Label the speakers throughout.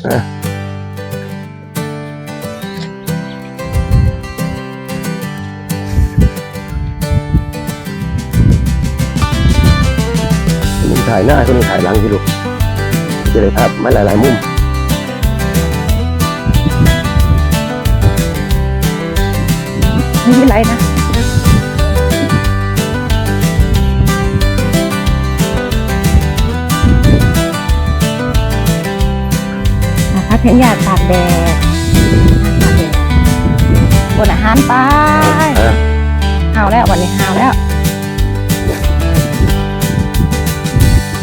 Speaker 1: คนหนึ่งถ่ายหน้าคนหนึ่งถ่ายหลังพี่ลูกจะได้ภาพมาหลายๆมุม
Speaker 2: ไม่เป็นไรนะ เพียงอยากตากแดดตากแดดบนอาหารไป
Speaker 1: อะ
Speaker 2: หาแล้ววันนี้หาแล้ว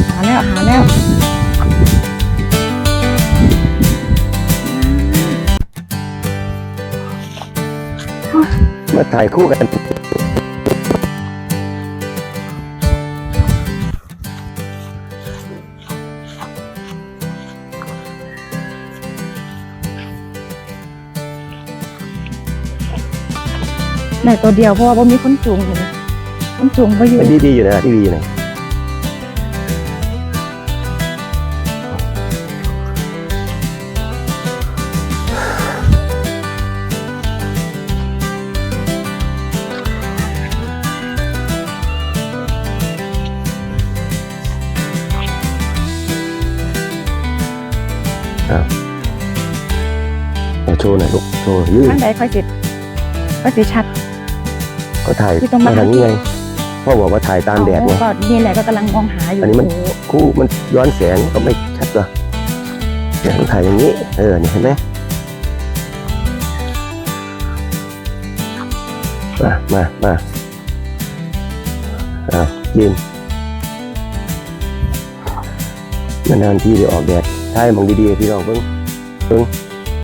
Speaker 2: หาแล้วหาแล้ว
Speaker 1: มาถ่ายคู่กัน
Speaker 2: ได้ตัวเดียวเพราะว่าบ่มีคนจูงเลยคนจูงไปอยู่
Speaker 1: มันดีๆอยู่นะทีวีนะเอาโชว์หน่อยลูกโชว์ยืด
Speaker 2: ข้างใดค่อยสิค่อยสิชัด
Speaker 1: ก็ถ่าย
Speaker 2: คือต้องมา
Speaker 1: ทางนี้ไงพ่อบอกว่าถ่ายตามแดดไง
Speaker 2: ก็นี่แหละก็กำลังมองหาอยู่
Speaker 1: อันนี้มัน
Speaker 2: โโห
Speaker 1: คู่มันย้อนแสงก็ไม่ชัดหรอเนี่ยต้องถ่ายอย่างนี้ เออนี่เห็นไหมมามามาอะยืนนานๆทีเดี๋ยวออกแดดถ่ายมองดีๆพี่น้องเพิ่งเพิ่ง